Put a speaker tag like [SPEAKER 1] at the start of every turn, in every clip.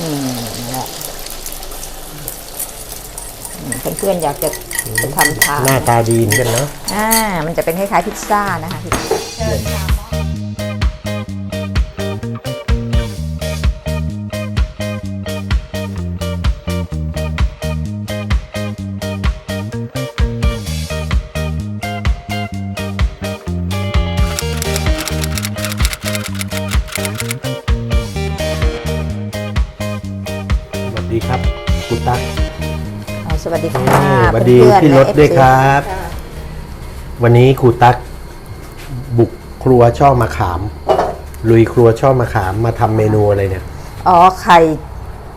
[SPEAKER 1] อืมนั่นแหละอืมเพื่อนๆอยากจะจะทำทาน
[SPEAKER 2] หน้าตาดีเหมือนกันเนาะ
[SPEAKER 1] อ่า มันจะเป็นคล้ายๆพิซซ่านะคะ
[SPEAKER 2] ครับคุณตั๊ก
[SPEAKER 1] เอาสวัสดีค่ะ
[SPEAKER 2] สวัสดี
[SPEAKER 1] เพื่อนๆ
[SPEAKER 2] พี่รถ
[SPEAKER 1] และ
[SPEAKER 2] ด้วย
[SPEAKER 1] FC
[SPEAKER 2] ครับวันนี้ครูตั๊กบุกครัวช่อมะขาม ลุยครัวช่อมะขามมาทำเมนูอะไรเนี่ย
[SPEAKER 1] อ๋อไข่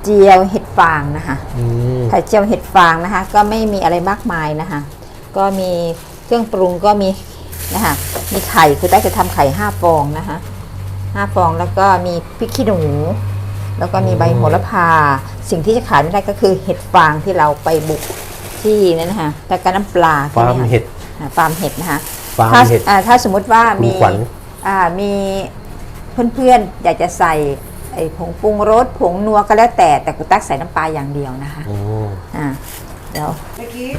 [SPEAKER 1] เจียวเห็ดฟางนะคะ
[SPEAKER 2] อืม
[SPEAKER 1] ไข่เจียวเห็ดฟางนะคะ ก็ไม่มีอะไรมากมายนะคะ ก็มีเครื่องปรุงก็มีนะคะมีไข่คือได้จะทำไข่ห้าฟองนะคะห้าฟองแล้วก็มีพริกขี้หนู แล้วก็มีใบโหระพา สิ่งที่จะขาดไม่ได้ก็คือเห็ดฟางที่เราไปบุกที่นั่นนะคะแล้วก็น้ำปลา
[SPEAKER 2] ฟาร์ม
[SPEAKER 1] ใช่ไคะ
[SPEAKER 2] เห็ด
[SPEAKER 1] อ่าฟาร์มเห็ดนะคะ
[SPEAKER 2] ฟาร์ม
[SPEAKER 1] ถ้า
[SPEAKER 2] เห็ด
[SPEAKER 1] อ่าถ้าสมมุติว่า
[SPEAKER 2] คุณ
[SPEAKER 1] มี
[SPEAKER 2] ขวัญ
[SPEAKER 1] อ่ามีเพื่อนๆ อยากจะใส่ไอ้ผงปรุงรสผงนัวก็แล้วแต่แต่กูตักใส่น้ำปลาอย่างเดียวนะคะ
[SPEAKER 2] อืม
[SPEAKER 1] อ่าเดี๋ยว
[SPEAKER 3] เมื่อกี้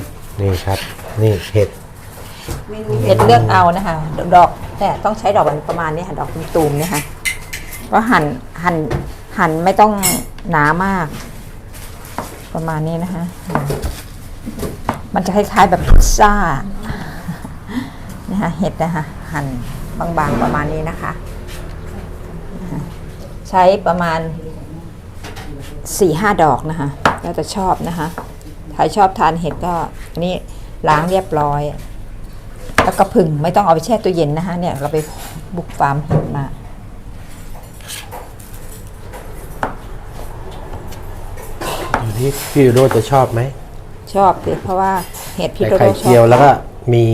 [SPEAKER 2] นี่ครับ นี่เห็ด
[SPEAKER 3] เมนู
[SPEAKER 1] เห็ดเลือกเอานะคะ ดอกแต่ต้องใช้ดอกประมาณนี้ค่ะดอกตูมๆเนี่ยค่ะก็หั่นหั่น หั่นไม่ต้องหนามาก ประมาณนี้นะคะ มันจะคล้ายๆแบบพิซซ่านะคะเห็ดนะคะหั่นบางๆประมาณนี้นะคะ ใช้ประมาณ4ี่ห้าดอกนะคะแล้วแต่ชอบนะคะใครชอบทานเห็ดก็อันนี่ล้างเรียบร้อย แล้วก็ผึ่งไม่ต้องเอาไปแช่ตู้เย็นนะคะเนี่ยเราไปบุกฟาร์มเห็ดมา
[SPEAKER 2] อยู่ที่พี่โรจน์จะชอบไหม
[SPEAKER 1] ชอบเลยเพราะว่าเห็ดพี่
[SPEAKER 2] ใส่
[SPEAKER 1] โดโด
[SPEAKER 2] ไข่
[SPEAKER 1] ช
[SPEAKER 2] เจียว
[SPEAKER 1] อบ
[SPEAKER 2] แล้วก็มี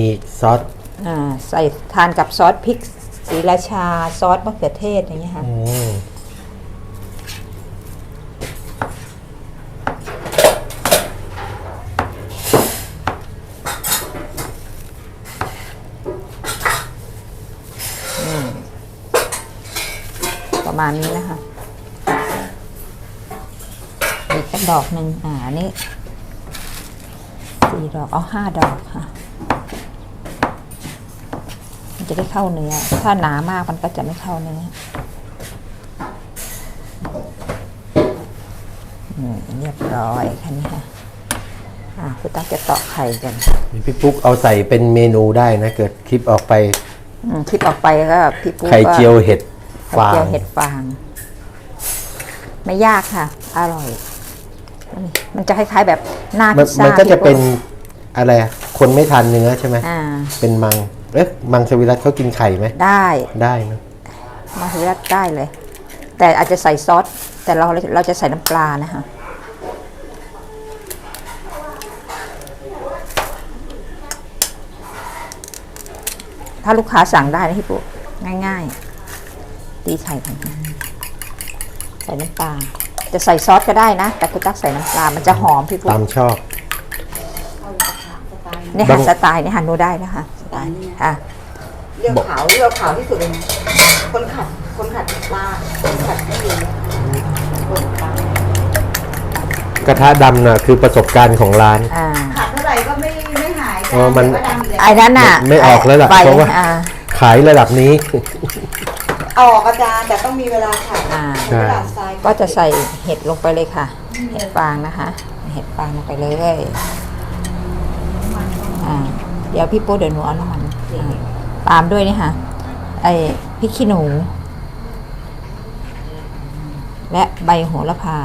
[SPEAKER 2] ซอส
[SPEAKER 1] อ่าใส่ทานกับซอสพริกสีราชาซอสมะเขือเทศอย่างเงี้ยค่ะ
[SPEAKER 2] อืม
[SPEAKER 1] ประมาณนี้นะคะอีกสัก ดอกหนึ่งอ่าอันนี้สี่ดอกเอาห้าดอกค่ะ มันจะได้เข้าเนื้อ ถ้าหนามากมันก็จะไม่เข้าเนื้ออืมเรียบร้อยแค่นี้ค่ะอ่าคุณตั๊กจะตอกไข่กัน
[SPEAKER 2] นี่พี่ปุ๊กเอาใส่เป็นเมนูได้นะ เกิดคลิปออกไป
[SPEAKER 1] อืมคลิปออกไปก็พี่ปุ๊ก
[SPEAKER 2] ไข่
[SPEAKER 1] ก็
[SPEAKER 2] เจียวเห็ด
[SPEAKER 1] ไข่
[SPEAKER 2] ฟาง
[SPEAKER 1] เจียวเห็ดฟาง ไม่ยากค่ะ อร่อย มันมันจะคล้ายๆแบบหน้า
[SPEAKER 2] มั
[SPEAKER 1] พิ
[SPEAKER 2] น
[SPEAKER 1] ซซ่า
[SPEAKER 2] มันก็จะ
[SPEAKER 1] ที่
[SPEAKER 2] เป็นอะไรอะคนไม่ทานเนื้อใช่ไหม
[SPEAKER 1] อ่า
[SPEAKER 2] เป็นมังเอ๊ะมังสวิรัตเขากินไข่ไหม
[SPEAKER 1] ได้
[SPEAKER 2] ได้นะ
[SPEAKER 1] มาฮิรัตได้เลย แต่อาจจะใส่ซอสแต่เราเราจะใส่น้ำปลานะคะถ้าลูกค้าสั่งได้นะพี่ปุ๊ง่ายๆ ตีไข่กันใส่น้ำปลา จะใส่ซอสก็ได้นะ แต่คุณตักใส่น้ำปลา มันจะหอมพี่ปุ๊
[SPEAKER 2] ตามชอบ
[SPEAKER 1] เนี่ย
[SPEAKER 2] บา
[SPEAKER 1] ค่ะ
[SPEAKER 2] ง
[SPEAKER 1] สไตล์เนี่ยค่ะหนูได้นะคะสไตล์ค่ะ
[SPEAKER 3] เลือกขาวเลือกขาวที่สุดเลยนะคนขัดคนขัดปลาคนขัดไม่ดีคนปลาก
[SPEAKER 2] ระทะดำน่ะคือประสบการณ์ของร้าน
[SPEAKER 1] อ่า
[SPEAKER 3] ขัดเท่าไหร่ก็ไม่ไม่หาย
[SPEAKER 2] อ๋อมัน
[SPEAKER 3] แต่ว่าดำเลย
[SPEAKER 1] ไอ้นั้นน่ะ
[SPEAKER 2] ไม่ออกแล้วล่ะ
[SPEAKER 1] ไฟ
[SPEAKER 2] เพราะว่า
[SPEAKER 1] อ่า
[SPEAKER 2] ขายระดับนี้
[SPEAKER 3] ออกอาจารย์แต่ต้องมีเวลาขัด
[SPEAKER 1] อ่า
[SPEAKER 3] ใช้เวลาทราย
[SPEAKER 1] ก็จะใส่เห็ดลงไปเลยค่ะ เห็ดฟางนะคะ เห็ดฟางลงไปเลยอ่าเดี๋ยวพี่ปูเดี๋ยวหนูเอาน้ำมันอ่าตามด้วยนี่ค่ะ ไอ้พริกขี้หนู และใบโหระพา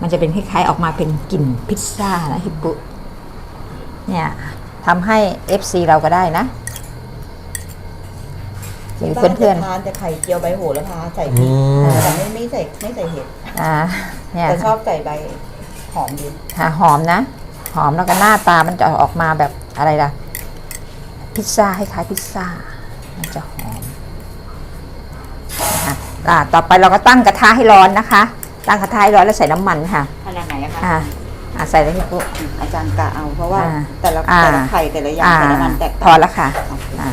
[SPEAKER 1] มันจะเป็นคล้ายๆออกมาเป็นกลิ่นพิซซ่านะฮิปปุเนี่ยทำให้ FC เราก็ได้นะ หรือ
[SPEAKER 3] ที่บ้า
[SPEAKER 1] เพื่อน
[SPEAKER 3] จะทานแต่ไข่เจียวใบโหระพาใส่พ
[SPEAKER 2] อื
[SPEAKER 3] ริก
[SPEAKER 2] ม
[SPEAKER 3] แต่ไม่ไม่ใส่ไม่ใส่เห็ด
[SPEAKER 1] ๆอ่าเนี่ย
[SPEAKER 3] แต่ชอบใส่ใบหอมดี
[SPEAKER 1] ค่ะหอมนะ หอมแล้วก็หน้าตามันจะออกมาแบบอะไรล่ะ พิซซ่าคล้ายๆพิซซ่า มันจะหอมนะคะอ่าต่อไปเราก็ตั้งกระทะให้ร้อนนะคะ ตั้งกระทะให้ร้อนแล้วใส่น้ำมันค่ะ
[SPEAKER 3] ขนาดไหนอะคะ
[SPEAKER 1] อ่าอ่าใส่เลยพี่ปุ๊
[SPEAKER 3] อาจารย์กะเอาเพราะว่า
[SPEAKER 1] อ่า
[SPEAKER 3] แต่ละ
[SPEAKER 1] อ่า
[SPEAKER 3] แต่ละไข่แต่ละอย่าง
[SPEAKER 1] อ่า
[SPEAKER 3] แต่ละมันแตก
[SPEAKER 1] พ
[SPEAKER 3] ต่า
[SPEAKER 1] องแล้วค่ะอ่าอ่า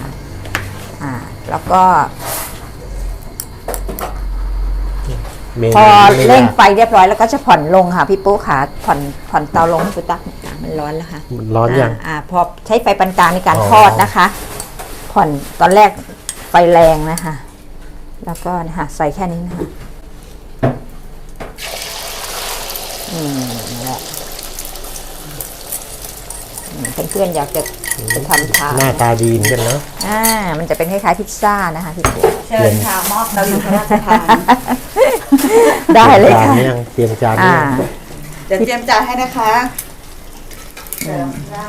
[SPEAKER 1] แล้วก็
[SPEAKER 2] เมนู
[SPEAKER 1] พอ
[SPEAKER 2] ไม่
[SPEAKER 1] เร่ง
[SPEAKER 2] ยาก
[SPEAKER 1] ไฟเรียบร้อยแล้วก็จะผ่อนลงค่ะพี่ปุ๊ค่ะผ่อนผ่อนเตาลงให้คุณตั๊กอะมันร้อนแล้วค่ะ
[SPEAKER 2] มันร้อนยังา
[SPEAKER 1] อ่าพอใช้ไฟปานกลางในการ
[SPEAKER 2] อ๋อ
[SPEAKER 1] ทอดนะคะ ผ่อนตอนแรกไฟแรงนะคะ แล้วก็นะคะใส่แค่นี้นะคะอืมนั่นแหละอืม เพื่อนๆอยากจะจะทำทาน
[SPEAKER 2] หน้าตาดีเหมือนกันเนาะ
[SPEAKER 1] อ่า มันจะเป็นคล้ายๆพิซซ่านะคะพี่ปุ๊
[SPEAKER 3] เชิญค่ะมอบเราอยู่พระราชทาน
[SPEAKER 1] ได้เลย
[SPEAKER 2] ตรีมจาน
[SPEAKER 1] ค่ะ
[SPEAKER 2] หรือยังเตรียมจานหรือ
[SPEAKER 1] อ่า
[SPEAKER 2] ยัง
[SPEAKER 3] เดี๋ยวเตรียมจานให้นะคะเชิญค่ะ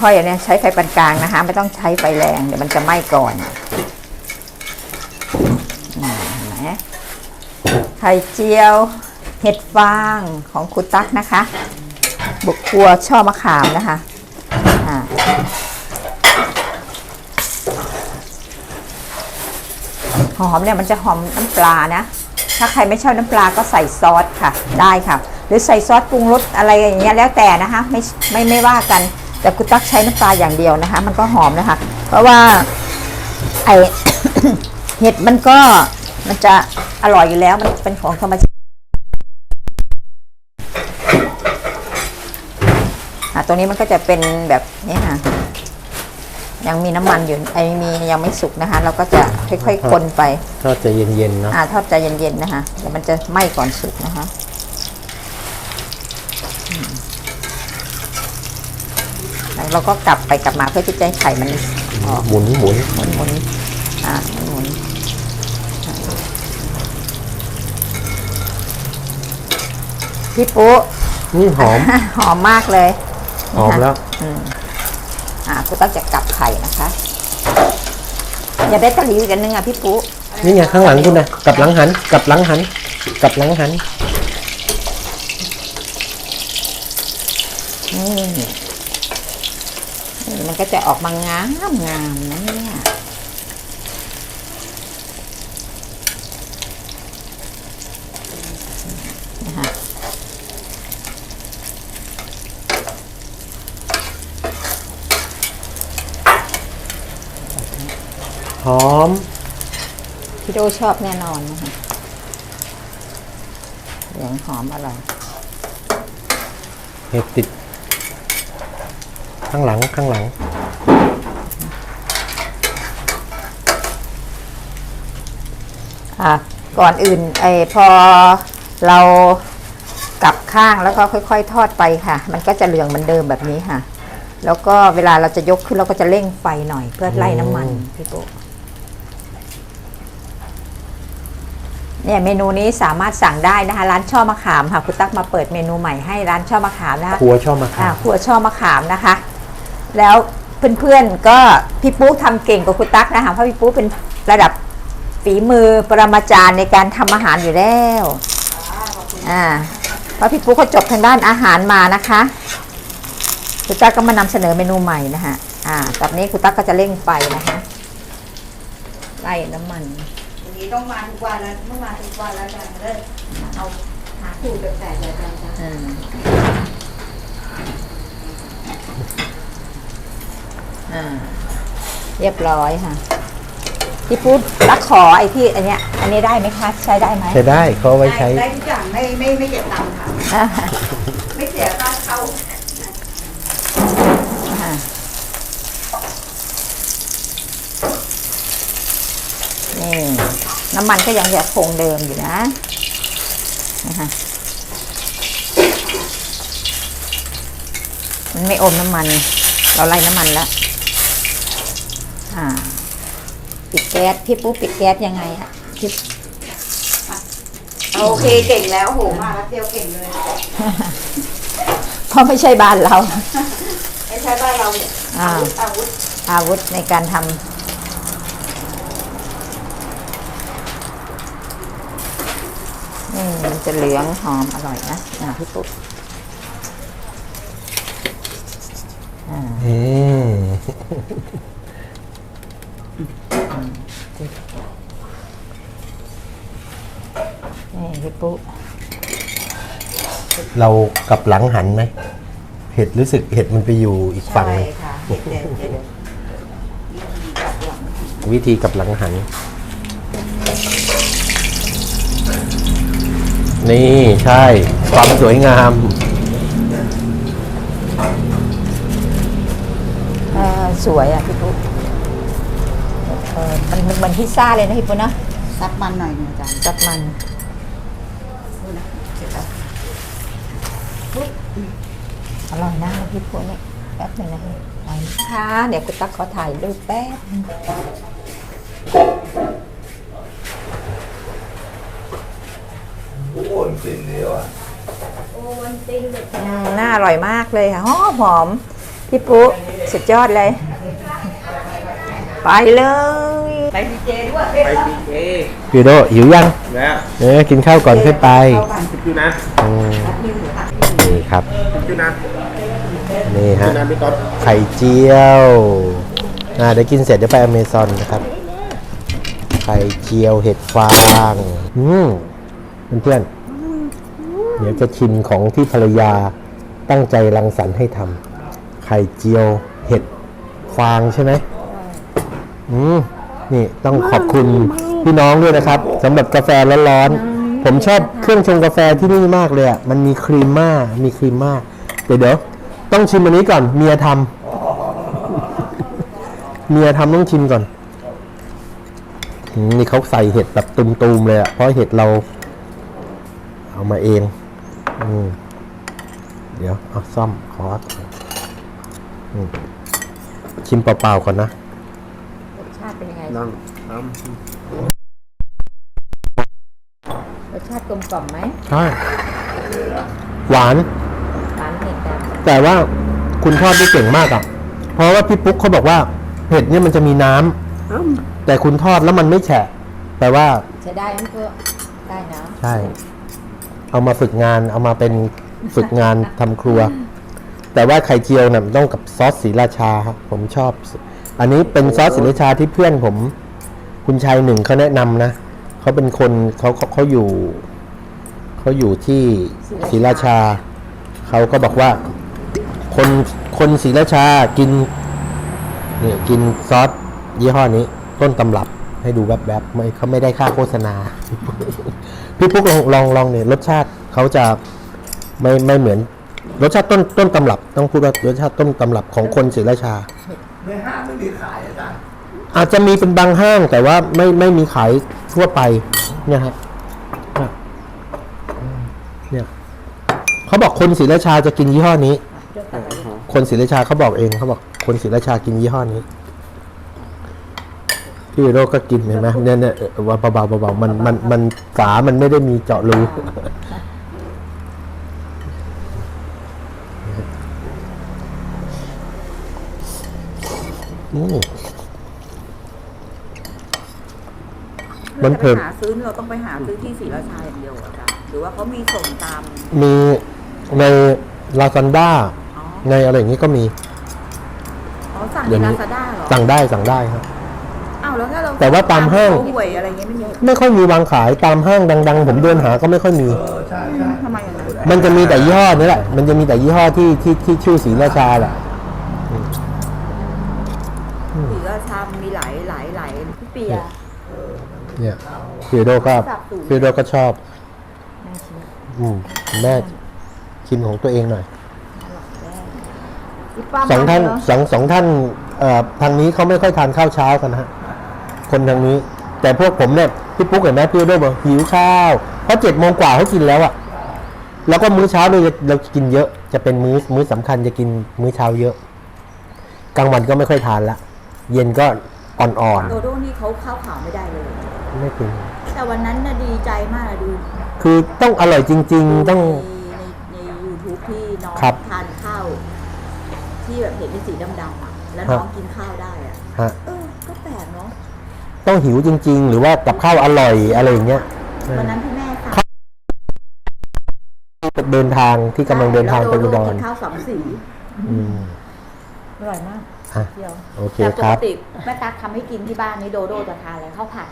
[SPEAKER 1] ค่อยๆอันเนี้ยใช้ไฟปานกลางนะคะ ไม่ต้องใช้ไฟแรงเดี๋ยวมันจะไหม้ก่อนอืมเห็นไหมไข่เจียวเห็ดฟางของคุณตั๊กนะคะ บุกครัวช่อมะขามนะคะอ่าหอมเนี่ยมันจะหอมน้ำปลานะ ถ้าใครไม่ชอบน้ำปลาก็ใส่ซอสค่ะ ได้ค่ะ หรือใส่ซอสปรุงรสอะไรอย่างเงี้ยแล้วแต่นะคะไม่ไม่ไม่ว่ากัน แต่คุณตั๊กใช้น้ำปลาอย่างเดียวนะคะ มันก็หอมนะคะ เพราะว่าไอเห็ดมันก็มันจะอร่อยอยู่แล้วมันเป็นของธรรมช ติอะตรงนี้มันก็จะเป็นแบบนี้ค่ะ ยังมีน้ำมันอยู่ไอมียังไม่สุกนะคะ เราก็จะค่อยๆคนไป
[SPEAKER 2] ทอดจะเย็นๆเนาะ
[SPEAKER 1] อ่าทอดใจเย็นๆนะคะเดี๋ยวมันจะไหม้ก่อนสุกนะคะอืมแล้วเราก็กลับไปกลับมาเพื่อที่จะให้ไข่มันออก
[SPEAKER 2] หมุนหมุน
[SPEAKER 1] หมุนหมุนอ่าหมุนหมุนพี่ปุ๊
[SPEAKER 2] นี่หอม
[SPEAKER 1] หอมมากเลย
[SPEAKER 2] หอมแล้ว
[SPEAKER 1] อ่าคุณต้องจะกลับไข่นะคะ อย่าได้ตะหลิวอีกอันนึงอะพี่ปุ๊
[SPEAKER 2] นี่ไงข้างหลังคุณนะกลับหลังหันกลับหลังหันกลับหลังหัน
[SPEAKER 1] นี่นี่มันก็จะออกมางามงามนะเนี่ยนะคะ
[SPEAKER 2] ห อม
[SPEAKER 1] พี่โดชอบแน่นอนนะคะเหลืองหอมอร่อย
[SPEAKER 2] เห็ดติด ข้างหลังข้างหลัง
[SPEAKER 1] อะก่อนอื่นไอพอเรากลับข้างแล้วก็ค่อยๆ ทอดไปค่ะ มันก็จะเหลืองเหมือนเดิมแบบนี้ค่ะ แล้วก็เวลาเราจะยกขึ้นเราก็จะเร่งไฟหน่อยเพื่อไล่น้ำมันพี่โป๊ะ เนี่ยเมนูนี้สามารถสั่งได้นะคะ ร้านช่อมะขามค่ะคุณตั๊กมาเปิดเมนูใหม่ให้ร้านช่อมะขามนะคะ
[SPEAKER 2] ครัวชอบมา
[SPEAKER 1] อ่า
[SPEAKER 2] ขาม
[SPEAKER 1] ครัวช่อมะขามนะคะ แล้วเพื่อนๆก็พี่ปุ๊ทำเก่งกว่าคุณตั๊กนะคะเพราะพี่ปุ๊เป็นระดับฝีมือปรมาจารย์ในการทำอาหารอยู่แล้วอ่าเพราะพี่ปุ๊เขาจบทางด้านอาหารมานะคะคุณตั๊กก็มานำเสนอเมนูใหม่นะคะอ่าตอนนี้คุณตั๊กก็จะเร่งไฟนะคะไล่น้ำมัน
[SPEAKER 3] วั นนี้ต้องมาทุกวันแล้วต้องมาทุกวันแล้วจ้ะเลิกเอาหาสูตรแปลกๆเลยจ้ะ
[SPEAKER 1] อืมอ่า เรียบร้อยค่ะพี่พูดรักขอไอ้ที่อันเนี้ย อันนี้ได้ไหมคะ ใช้ได้ไหม
[SPEAKER 2] ใช้ได้เขาเอาไว้ใช้
[SPEAKER 3] ได้ทุกอย่างไม่ไม่ไม่เก็บตังค์ค่ะ
[SPEAKER 1] อ่า
[SPEAKER 3] ไม่เสียค่าเข้า
[SPEAKER 1] อ่านี่ น้ำมันก็ยังจะคงเดิมอยู่นะนะคะมันไม่อมน้ำมัน เราไล่น้ำมันแล้วอ่า ปิดแก๊สพี่ปุ๊บปิดแก๊สยังไงอะพี่
[SPEAKER 3] โอเคเก่งแล้วโหมาแล้วเดียวเก่งเลย
[SPEAKER 1] เพราะไม่ใช่บ้านเรา
[SPEAKER 3] ไม่ใช่บ้านเราเนี่ย
[SPEAKER 1] อ่า
[SPEAKER 3] อาวุธ
[SPEAKER 1] อาวุธในการทำ นี่มันจะเหลืองหอมอร่อยนะอ่าพี่ปุ๊บอ่า
[SPEAKER 2] อืม
[SPEAKER 1] นี่พี่ปุ๊บ
[SPEAKER 2] เรากลับหลังหันไหมเห็ดรู้สึกเห็ดมันไปอยู่อีกฝั่งหนึ่ง
[SPEAKER 3] ใช่ค่ะเด็ดเด็ดเด็ดวิธีกลับหลัง
[SPEAKER 2] วิธีกลับหลังหัน นี่ใช่ ความสวยงาม
[SPEAKER 1] เออสวยอะพี่ปุ๊เออมันมันเหมือนพิซซ่าเลยนะพี่ปุ๊นะ
[SPEAKER 3] ซับมันหน่อยหนึงอาจารย์
[SPEAKER 1] จับมัน
[SPEAKER 3] ดูนะเสร็จแล้ว
[SPEAKER 1] อร่อยนะพี่ปุ๊เนี่ยแป๊บหนึงนะคะไปค่ะเดี๋ยวคุณตั๊กขอถ่ายรูปแป๊บ นึง
[SPEAKER 4] โอ้ยสิ่งเดียวอะ
[SPEAKER 1] อืมน่าอร่อยมากเลยค่ะหอมหอมพี่ปุ๊สุดยอดเลย ไปเลย
[SPEAKER 3] ไปดีเจด้วย
[SPEAKER 4] ไปพีเอ
[SPEAKER 2] พี่โดหิวยัง
[SPEAKER 4] แล้ว
[SPEAKER 2] เออกินข้าวก่อนค่อยไป
[SPEAKER 3] เข้ากัน
[SPEAKER 4] คิดดูนะ
[SPEAKER 2] อืม
[SPEAKER 3] แป๊บนึงเดี๋ยวตัก
[SPEAKER 2] นี่ครับ
[SPEAKER 4] คิดดูนะ
[SPEAKER 2] นี่
[SPEAKER 4] คิ
[SPEAKER 2] ฮะ
[SPEAKER 4] ดนะพี่ต๊อด
[SPEAKER 2] ไข่เจียวอ่าเดี๋ยวกินเสร็จเดี๋ยวไปอเมซอนนะครับ ไข่เจียวเห็ดฟาง อืมเพื่อนๆ เดี๋ยวจะชิมของที่ภรรยาตั้งใจรังสรรค์ให้ทำไข่เจียวเห็ดฟางใช่ไหมอืมนี่ต้องขอบคุณพี่น้องด้วยนะครับสำหรับกาแฟร้อนๆผมชอบเครื่องชงกาแฟที่นี่มากเลยอะมันมีครีมม่ามีครีมม่าเดี๋ยวเดี๋ยวต้องชิมอันนี้ก่อนเมียทำเมียทำต้องชิมก่อนมนี่เขาใส่เห็ดแบบตุมๆเลยอะเพราะเห็ดเราเอามาเอง อืมเดี๋ยวเอาซ่อมขออืมชิมเปล่าๆก่อนนะ
[SPEAKER 1] รสชาติเป็นยังไง
[SPEAKER 4] นั่งน้
[SPEAKER 1] รสชาติกลมกล่อมไหม
[SPEAKER 2] ใช่หวาน
[SPEAKER 1] หวานเผ็ดแบบ
[SPEAKER 2] แต่ว่าคุณทอดได้เก่งมากอะ เพราะว่าพี่ปุ๊กเขาบอกว่าเห็ดเนี่ยมันจะมีน้ำแต่คุณทอดแล้วมันไม่แฉะแปลว่า
[SPEAKER 1] ใช้ได้ไหมเพื่อได้นะ
[SPEAKER 2] ใช่ เอามาฝึกงานเอามาเป็นฝึกงานทำครัว แต่ว่าไข่เจียวเนี่ยมันต้องกับซอสสีราชาครับผมชอบ อันนี้เป็นซอสสีราชาที่เพื่อนผม คุณชายหนึ่งเขาแนะนำนะเขาเป็นคนเขาเขาเขาอยู่เขาอยู่ที่ศรีราชาเขาก็บอกว่า คนคนศรีราชากินเนี่ยกินซอสยี่ห้อนี้ ต้นตำรับให้ดูแบบแบบๆไม่เขาไม่ได้ค่าโฆษณา พี่ปุ๊กลองลองลองเนี่ยรสชาติเขาจะไม่ไม่เหมือน รสชาติต้นต้นตำรับต้องพูดว่ารสชาติต้นตำรับของคนศรีราชาำ
[SPEAKER 4] ในห้างไม่มีขายอาจารย์
[SPEAKER 2] อาจจะมีเป็นบางห้างแต่ว่าไม่ไม่มีขายทั่วไปเนี่ยครับเนี่ยเขาบอกคนศรีราชาจะกินยี่ห้อนี้ คนศรีราชาเขาบอกเองเขาบอกคนศรีราชากินยี่ห้อนี้ พี่โรก็กินเห็นไหมเนี่ยเนี่ยเออว่าเบาๆเบาๆมันมันมันฝามันไม่ได้มีเจาะรูอืมมันเผ็ด
[SPEAKER 3] หาซื้อเราต้องไปหาซื้อที่ศรีราชาอย่างเดียวเหรออาจารย์หรือว่าเขามีส่งตาม
[SPEAKER 2] มีในลาซ a นด้า
[SPEAKER 3] อ๋อ
[SPEAKER 2] ในอะไรอย่างนี้ก็มี
[SPEAKER 3] อ๋อสั่ง
[SPEAKER 2] เดี๋
[SPEAKER 3] ใน
[SPEAKER 2] ยวนี้
[SPEAKER 3] ลาซาด้าเหรอ
[SPEAKER 2] สั่งได้สั่งได้ครับ
[SPEAKER 3] อ้าวแล้วถ้าเรา
[SPEAKER 2] แต่ว่าตามห้าง
[SPEAKER 3] เขห่วยอะไรเงี้ยไม่มี
[SPEAKER 2] ไม่ค่อยมีวางขายตามห้างดัง ๆ ผมเดินหาก็ไม่ค่อยมี
[SPEAKER 3] ทำไมอย่างนั้น
[SPEAKER 2] มันจะมีแต่ยี่ห้อนี้แหละ มันจะมีแต่ยี่ห้อที่ที่ที่ชื่อสีราชาแหละ
[SPEAKER 3] ศรีราชามีหลายหลายหลายพี่เปีย
[SPEAKER 2] เนี่ยฟิโดก็
[SPEAKER 3] สับสูตร
[SPEAKER 2] ฟิโดก็ชอบ
[SPEAKER 1] แม่ชิม
[SPEAKER 2] อืมแม่ชิมของตัวเองหน่อย
[SPEAKER 1] พี่ป้า
[SPEAKER 2] สองท่าน
[SPEAKER 1] มเหร
[SPEAKER 2] สองสองท่านเอ่อทางนี้เขาไม่ค่อยทานข้าวเช้ากันนะฮะ คนทางนี้ แต่พวกผมเนี่ยพี่ปุ๊กเห็นไหมพี่โดบอกหิวข้าวเพราะเจ็ดโมงกว่าเขากินแล้วอะแล้วก็มื้อเช้าเราจะเรากินเยอะ จะเป็นมื้อมื้อสำคัญจะกินมื้อเช้าเยอะ กลางวันก็ไม่ค่อยทานละ เย็นก็อ่อน
[SPEAKER 3] โดโดนี่เขาข้าวขาวไม่ได้เลย
[SPEAKER 2] ๆไม่กิน
[SPEAKER 3] แต่วันนั้นน่ะดีใจมากอะดู
[SPEAKER 2] คือต้องอร่อยจริง ๆ ต้อง
[SPEAKER 3] ในในในยูทูบที่น้อง
[SPEAKER 2] ครับ
[SPEAKER 3] ทานข้าวที่แบบเห็นเป็นสีดำๆอะแล้ว
[SPEAKER 2] ฮะ
[SPEAKER 3] น้องกินข้าวได้อะ
[SPEAKER 2] ฮะ
[SPEAKER 3] เออ ก็แปลกเนาะ
[SPEAKER 2] ต้องหิวจริง ๆ หรือว่ากับข้าวอร่อยอะไรอย่างเงี้ย
[SPEAKER 3] วันนั้นที่แม่สั่ง
[SPEAKER 2] เดินทางที่กำลังเดินทางไปอุด
[SPEAKER 3] แล้ว
[SPEAKER 2] ร
[SPEAKER 3] กินข้าวสองสี
[SPEAKER 2] อืม
[SPEAKER 1] อร่อยมาก
[SPEAKER 2] อะ
[SPEAKER 1] เดียว
[SPEAKER 2] โอเค
[SPEAKER 3] แต่ป
[SPEAKER 2] ครั
[SPEAKER 3] ก
[SPEAKER 2] บ
[SPEAKER 3] ติแม่ตั๊กทำให้กินที่บ้านนี้โดโดจะทานอะไรข้าวผัด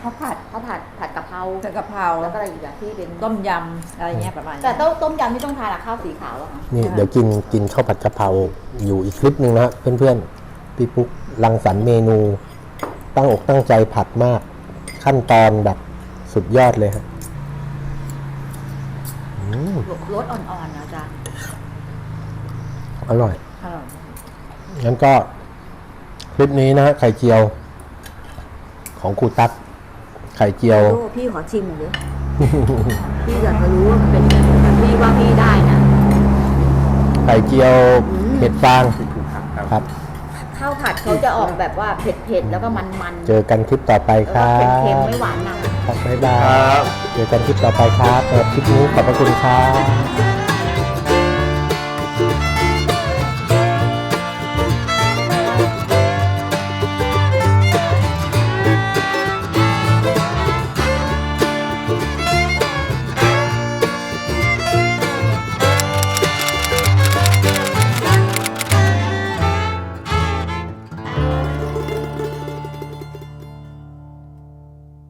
[SPEAKER 1] ข้าวผัด
[SPEAKER 3] ข้าวผัดผัดกะเพรา
[SPEAKER 1] ใส่กะเพรา
[SPEAKER 3] แล้วก็อะไรอีกอะที่เป็น
[SPEAKER 1] ต้มยำอะไรเงี้ยประมาณนี้
[SPEAKER 3] แต่ต้มต้มยำที่ต้องทานอะข้าวสีขาวอะค่ะ
[SPEAKER 2] นี่เดี๋ยวกินกินข้าวผัดกะเพราอยู่อีกคลิปหนึ่งนะเพื่อนๆพี่ปุ๊กรังสรรค์เมนู ตั้งอกตั้งใจผัดมาก ขั้นตอนแบบสุดยอดเลยฮะม
[SPEAKER 3] รสอ่อนๆนะจ๊ะ
[SPEAKER 2] อร่อย
[SPEAKER 3] อร่อย
[SPEAKER 2] งั้นก็คลิปนี้นะฮะไข่เจียว ของครูตั๊กไข่เจียว
[SPEAKER 3] โอ้พี่ขอชิมหน่อยดิพี่อยากจะรู้ว่ามันเป็นยังไงแต่พี่ว่าพี่ได้นะ
[SPEAKER 2] ไข่เจียวเห็ดฟางครับ
[SPEAKER 3] ข้าวผัดเขาจะออกแบบว่าเผ็ดๆ แล้วก็มันๆ
[SPEAKER 2] เจอกันคลิปต่อไป
[SPEAKER 3] แล้ว
[SPEAKER 2] ค
[SPEAKER 3] ก็
[SPEAKER 2] รับ
[SPEAKER 3] เค็มๆไม่หวานนำ
[SPEAKER 2] ครับบ๊ายบา
[SPEAKER 4] ครั
[SPEAKER 2] ย
[SPEAKER 4] บ
[SPEAKER 2] เจอกันคลิปต่อไปครับสำหรับคลิปนี้ขอบพระคุณครับ